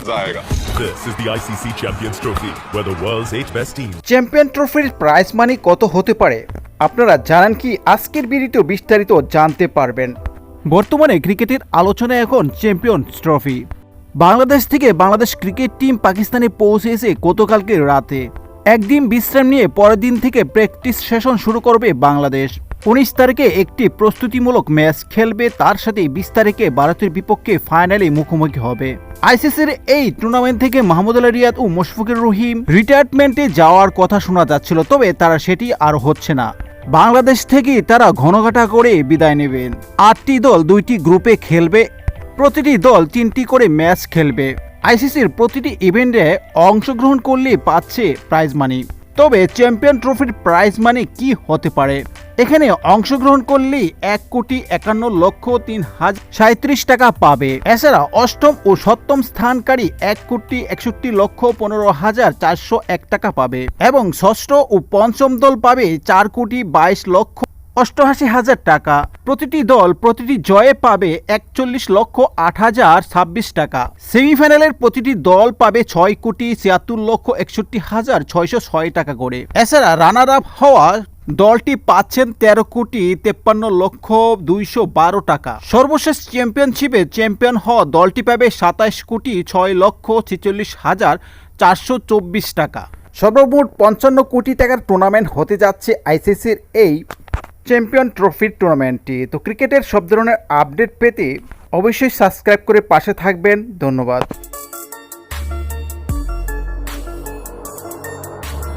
मजा आएगा This is the ICC Champions Trophy, where the world's eight best teams champion ট্রফির prize money কত হতে পারে আপনারা জানেন কি আজকের ভিডিওতে বিস্তারিত জানতে পারবেন বর্তমানে ক্রিকেটের আলোচনায় এখন চ্যাম্পিয়ন্স ট্রফি বাংলাদেশ থেকে বাংলাদেশ ক্রিকেট টিম পাকিস্তানে পৌঁছেছে গতকালকে রাতে একদিন বিশ্রাম নিয়ে পরের দিন থেকে প্র্যাকটিস সেশন শুরু করবে বাংলাদেশ উনিশ তারিখে একটি প্রস্তুতিমূলক ম্যাচ খেলবে, তার সাথে বিশ তারিখে ভারতের বিপক্ষে ফাইনালে মুখোমুখি হবে। আইসিসির এই টুর্নামেন্ট থেকে মাহমুদুল্লাহ রিয়াদ ও মুশফিকুর রহিম রিটায়ারমেন্টে যাওয়ার কথা শোনা যাচ্ছিল, তবে তারা সেটি আর হচ্ছে না। বাংলাদেশ থেকে তারা ঘনঘাটা করে বিদায় নেবেন। আটটি দল দুইটি গ্রুপে খেলবে, প্রতিটি দল তিনটি করে ম্যাচ খেলবে। আইসিসির প্রতিটি ইভেন্টে অংশগ্রহণ করলে পাচ্ছে প্রাইজ মানি তবে চ্যাম্পিয়ন ট্রফির প্রাইজ মানি কি হতে পারে? এখানে অংশগ্রহণ করলেই এক কোটি একান্ন লক্ষ তিন হাজার সাঁত্রিশ টাকা পাবে। এছাড়া অষ্টম ও সপ্তম স্থানকারী এক কোটি একষট্টি লক্ষ পনেরো হাজার চারশো এক টাকা পাবে এবং ষষ্ঠ ও পঞ্চম দল পাবে চার কোটি বাইশ লক্ষ অষ্টআশি হাজার টাকা। প্রতিটি দল প্রতিটি জয়ে পাবে একচল্লিশ লক্ষ আট হাজার ছাব্বিশ টাকা। সেমিফাইনালের প্রতিটি দল পাবে ছয় কোটি ছিয়াত্তর লক্ষ একষট্টি হাজার ছয়শো ছয় টাকা করে। এছাড়া রানার আপ হওয়া দলটি পাচ্ছেন তেরো কোটি তেপ্পান্ন লক্ষ দুইশো বারো টাকা। সর্বশেষ চ্যাম্পিয়নশিপে চ্যাম্পিয়ন হওয়া দলটি পাবে সাতাইশ কোটি ছয় লক্ষ ছেচল্লিশ হাজার চারশো চব্বিশ টাকা। সর্বমোট পঞ্চান্ন কোটি টাকার টুর্নামেন্ট হতে যাচ্ছে আইসিসির এই চ্যাম্পিয়ন ট্রফির টুর্নামেন্টটি তো ক্রিকেটের সব ধরনের আপডেট পেতে অবশ্যই সাবস্ক্রাইব করে পাশে থাকবেন। ধন্যবাদ।